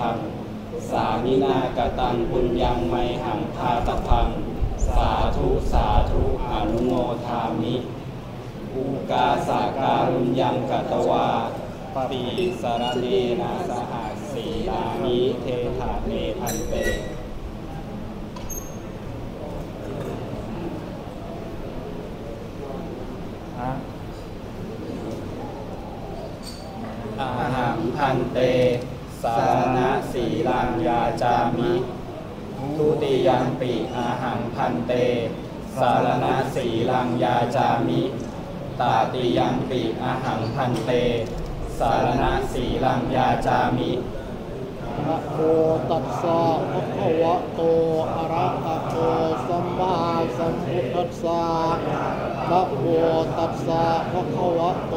พัง สามินากตังปุญญังไมหังพาตพัง สาธุสาธุอนุโมทามิอุกาสาการุญยังกตวาปีสารเนนะสหสสีลามิเทถาเมพันเต อาหังพันเต สารณะ สีลังยาจามิทุติยัมปิอาหังพันเต สารณะสีลังยาจามิตาติยัมปิอาหังพันเต สารณะสีลังยาจามินะโมตัสสะภะคะวะโต อะระหะโต สัมมาสัมพุทธัสสะนะโมตัสสะภะคะวะโต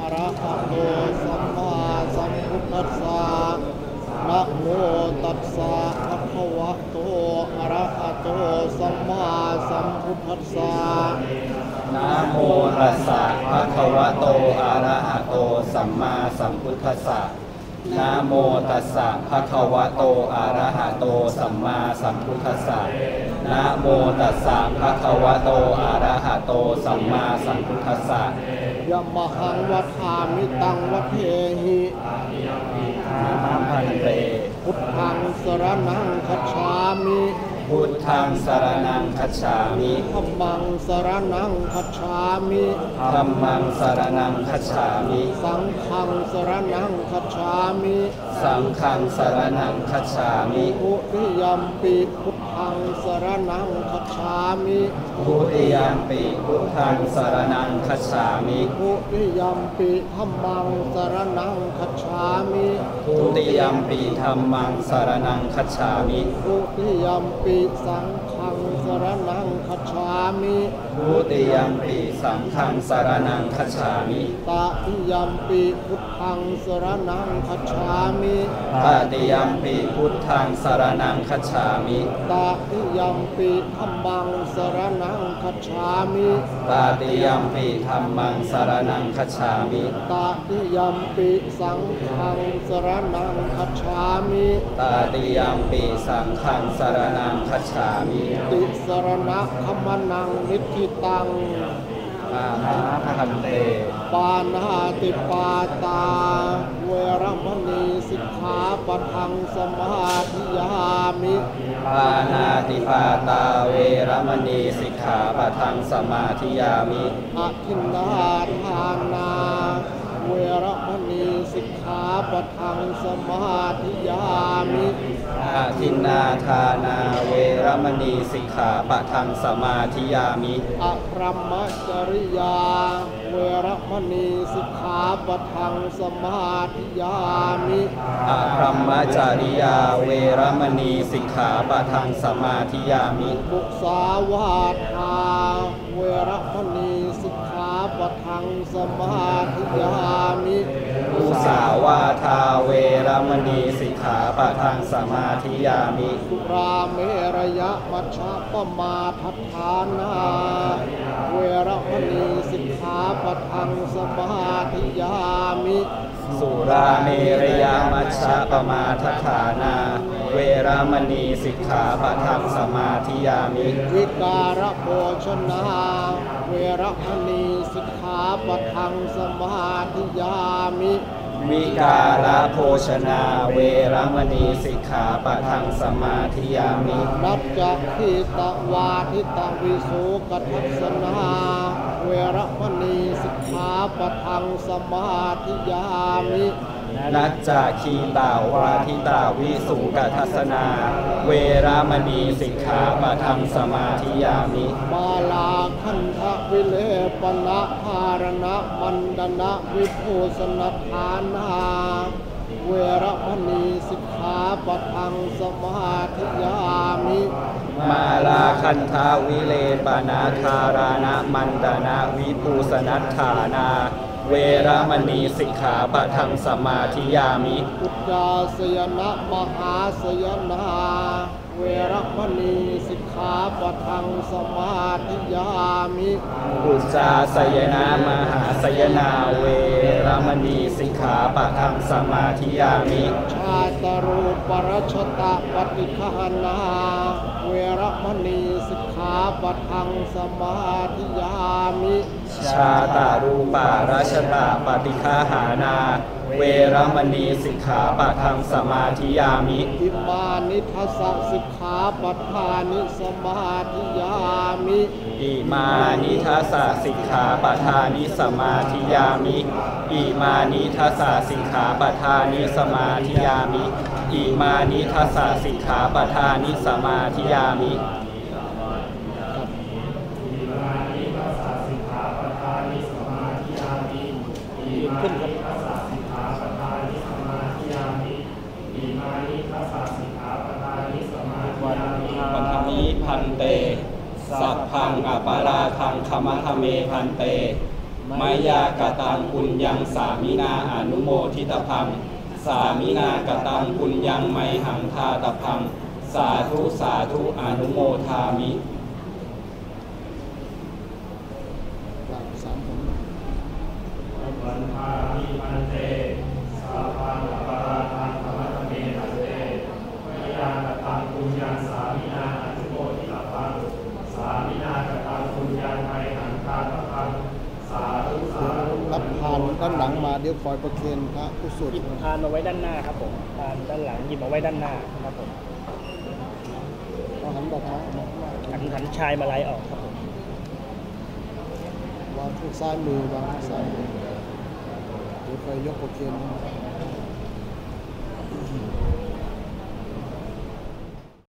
อะระหะโต สัมมาสัมพุทธัสสะ นะโมตัสสะภะคะวะโตอะระหะโตสัมมาสัมพุทธัสสะนะโมตัสสะภะคะวะโตอะระหะโตสัมมาสัมพุทธัสสะนะโมตัสสะภะคะวะโตอะระหะโตสัมมาสัมพุทธัสสะนะโมตัสสะภะคะวะโตอะระหะโตสัมมาสัมพุทธัสสะยะมหังวัฏามิตังวัฏเทหิ นะมะพันเตพุทธังสรณังคัจฉามิพุทธังสรณังคัจฉามิธัมมังสรณังคัจฉามิธัมมังสรณังคัจฉามิ สังฆังสรณังคัจฉามิ สังฆังสรณังคัจฉามิ อุริยัมปิพุทธัง สรณังคัจฉามิทุติยัมปิพุทธังสรณังคัจฉามิอุริยัมปิธัมมังสรณังคัจฉามิทุติยัมปีธรรมังสารนังคัจฉามิอุริยัมปิสังฆังสรณังคัจฉา มิทุติยัมปีสังฆังสารนังคัจฉามิตติยัมปิพุทธังสรณังคัจฉามิตติยัมปีพุทธังสารนังคัจฉามิตติยัมปิธัมมังสรณังคัจฉามิตติยัมปีธรรมังสารนังคัจฉามิตติยัมปิสังฆังสรณังคัจฉามิตติยัมปีสังฆังสารนังคัจฉามิติสรณะขมนังนิทธิตังอาหาพันเต ปานาติปาตา เวรมณีสิกขาปะทังสมาธิยามิปานาติปาตาเวรมณีสิกขาปะทังสมาธิยามิอทินนาทานา เวรมณีสิกขาปะทังสมาธิยามิอาทินนาทานาเวรมณีสิกขาปะทังสมาธิยามิอะพรหมจริยา เวรมณีสิกขาปะทังสมาธิยามิอะพรหมจาริยา เวรมณีสิกขาปะทังสมาธิยามิมุสาวาทาเวรมณีสิกขาปะ ทังสมาธิยามิมุสาวาทาเวรมณีสิกขาปะทังสมาธิยามิสุราเมระยะมัชฌะปมาทัฏฐานาเวรมณีสิกขาปะทังสมาธิยามิ สุราเมรยามัชฌะปมาทฐานา เวรมณีสิกขาปะทังสมาธิยามิ วิการโภชนาเวรมณีสิกขาปะทังสมาธิยามิ วิกาลโภชนาเวรมณีสิกขาปะทังสมาธิยามินัจจทิตวาทิตวิสุกทัสนาเวรมณีสิกขาปะทังสมาธิยามิ นัจจาคีตาวาทิตาวิสุกทัสนา เวรมณีสิกขาปะทังสมาธิยามิมาลาคันทะวิเลปนะภารณะมันดนะวิภูสนทานาเวรมณีสิกขาปะทังสมาธิยามิมาลาคันทาวิเลปนาธารานะมันดานะวิภูสนัฏฐานา เวรมณีสิกขาปะทังสมาธิยามิอุจจาสยนะมหาสยนาเเวรมณีสิกขาปะทังสมาธิยามิอุจจาสยนามหาสยนาเวรมณีสิกขาปะทังสมาธิยามิ ชาตรูปรัชตะปฏิคหนาเวรมณีสิกขาปะทังสมาธิยามิ ชาตารูปาราชตาปฏิคาหานา เวรมณีสิกขาปะทังสมาธิยามิอิมานิทัสสะสิกขาปะทานิสมาธิยามิอิมานิทัสสะสิกขาปะทานิสมาธิยามิอิมานิทัสสะสิกขาปะทานิสมาธิยามิอิมานิทัสสะสิกขาปะทานิสมาธิยามิ ขึ้นครับ ปัญหมิพันเต สัพพังอปาราทังคมะทะเมพันเตมายากตังปุญญังสามินาอนุโมทิตพัง สามินากตังปุญญังไมหังทาตพัง สาธุสาธุอนุโมทามิหลักสามผมรับทานด้านหลังมา เดี๋ยวคอยประเคนพระผู้สวดหยิบพานมาไว้ด้านหน้าครับผมพานด้านหลังหยิบมาไว้ด้านหน้าครับผมเอาหันดอกไม้ออกมาข้างหน้าหันหันชายมาลัยออกครับผมวางที่ซ้ายมือวางที่ซ้ายมือเดี๋ยวคอยยกประเคนให้